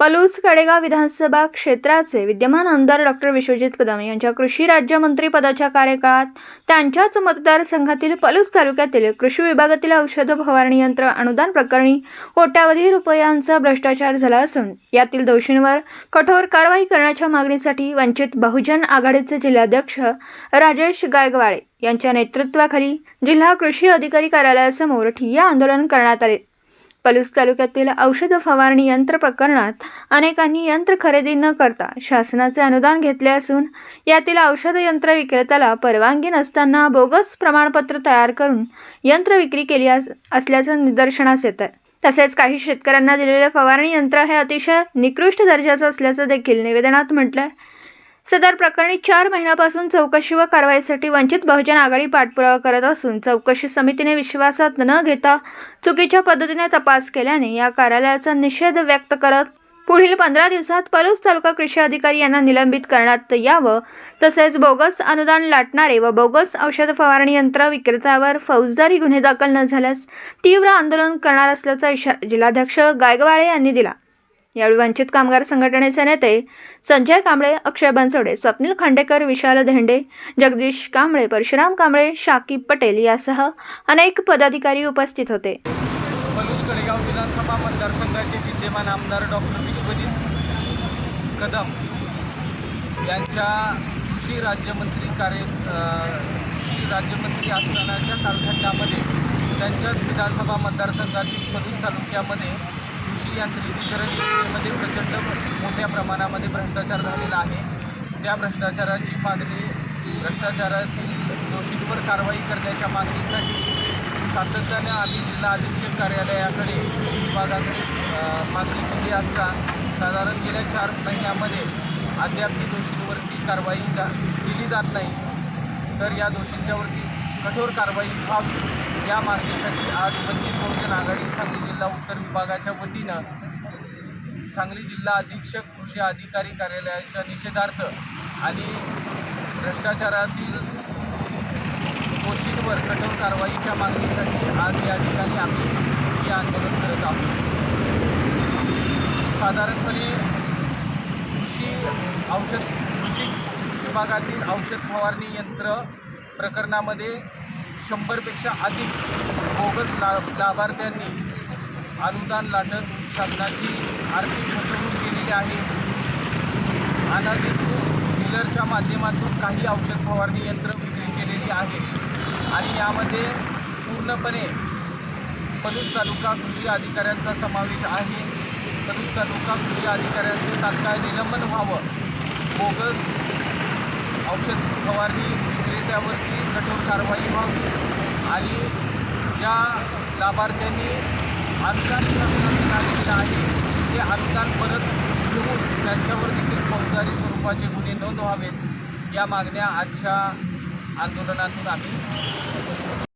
पलूस कडेगाव विधानसभा क्षेत्राचे विद्यमान आमदार डॉक्टर विश्वजित कदम यांच्या कृषी राज्यमंत्री पदाच्या कार्यकाळात त्यांच्याच मतदारसंघातील पलूस तालुक्यातील कृषी विभागातील औषध फवारणी यंत्र अनुदान प्रकरणी कोट्यावधी रुपयांचा भ्रष्टाचार झाला असून यातील दोषींवर कठोर कारवाई करण्याच्या मागणीसाठी वंचित बहुजन आघाडीचे जिल्हाध्यक्ष राजेश गायकवाडे यांच्या नेतृत्वाखाली जिल्हा कृषी अधिकारी कार्यालयासमोर ठिय्या आंदोलन करण्यात आले. पलूस तालुक्यातील औषध फवारणी यंत्र प्रकरणात अनेकांनी यंत्र खरेदी न करता शासनाचे अनुदान घेतले असून यातील औषध यंत्र विक्रेत्याला परवानगी नसताना बोगस प्रमाणपत्र तयार करून यंत्र विक्री केली अस- असल्याचं निदर्शनास येत आहे तसेच काही शेतकऱ्यांना दिलेले फवारणी यंत्र हे अतिशय निकृष्ट दर्जाचं असल्याचं देखील निवेदनात म्हटलं आहे सदर प्रकरणी चार महिन्यापासून चौकशी व कारवाईसाठी वंचित बहुजन आघाडी पाठपुरावा करत असून चौकशी समितीने विश्वासात न घेता चुकीच्या पद्धतीने तपास केल्याने या कार्यालयाचा निषेध व्यक्त करत पुढील पंधरा दिवसात पलूस तालुका कृषी अधिकारी यांना निलंबित करण्यात यावं तसेच बोगस अनुदान लाटणारे व बोगस औषध फवारणी यंत्र विक्रेत्यावर फौजदारी गुन्हे दाखल न झाल्यास तीव्र आंदोलन करणार असल्याचा इशारा जिल्हाध्यक्ष गायगवाळे यांनी दिला. यावेळी वंचित कामगार संघटनेचे नेते संजय कांबळे अक्षय बनसोडे स्वप्नील खांडेकर विशाल धेंडे जगदीश कांबळे परशुराम कांबळे शाकिब पटेल यासह अनेक पदाधिकारी उपस्थित होते. कडेगाव विधानसभा मतदारसंघाचे विद्यमान आमदार डॉक्टर विश्वजित कदम यांच्या कृषी राज्यमंत्री कार्य कृषी राज्यमंत्री असतानाच्या कालखंडामध्ये त्यांच्याच विधानसभा मतदारसंघातील पलूस तालुक्यामध्ये यांत्रिक यांत्रिकीकरण प्रचंड मोठ्या प्रमाणामध्ये भ्रष्टाचार झालेला आहे. त्या भ्रष्टाचाराची मागणी भ्रष्टाचारातील दोषींवर कारवाई करण्याच्या मागणीसाठी सातत्याने आम्ही जिल्हा अधीक्षक कार्यालयाकडे कृषी विभागाकडे मागणी केली असता साधारण गेल्या चार महिन्यामध्ये अद्याप ती दोषींवरती कारवाई का केली जात नाही. तर या दोषींच्यावरती कठोर कारवाई व्हावी. या मागणीसाठी आज वंचित बहुजन आघाडी सांगली जिल्हा उत्तर विभागाच्या वतीनं सांगली जिल्हा अधीक्षक कृषी अधिकारी कार्यालयाच्या निषेधार्थ आणि भ्रष्टाचारातील दोषींवर कठोर कारवाईच्या मागणीसाठी आज या ठिकाणी आम्ही हे आंदोलन करत आहोत. साधारणपणे कृषी औषध कृषी विभागातील औषध फवारणी यंत्र प्रकरणामध्ये शंभरपेक्षा अधिक बोगस ला लाभार्थ्यांनी अनुदान लाटत शासनाची आर्थिक फसवणूक केलेली आहे. अनाधिकृत डीलरच्या माध्यमातून काही औषध फवारणी यंत्र विक्री केलेली आहे आणि यामध्ये पूर्णपणे पलूस तालुका कृषी अधिकाऱ्यांचा समावेश आहे. पलूस तालुका कृषी अधिकाऱ्यांचे तात्काळ निलंबन व्हावं. बोगस औषध फवारणी विक्रेत्यावरती कठोर कारवाई व्हावी आणि ज्या लाभार्थ्यांनी अनुदान शासनाने आहे ते अनुदान परत घेऊन त्यांच्यावर देखील फौजदारी स्वरूपाचे गुन्हे नोंद व्हावेत या मागण्या आजच्या आंदोलनातून आम्ही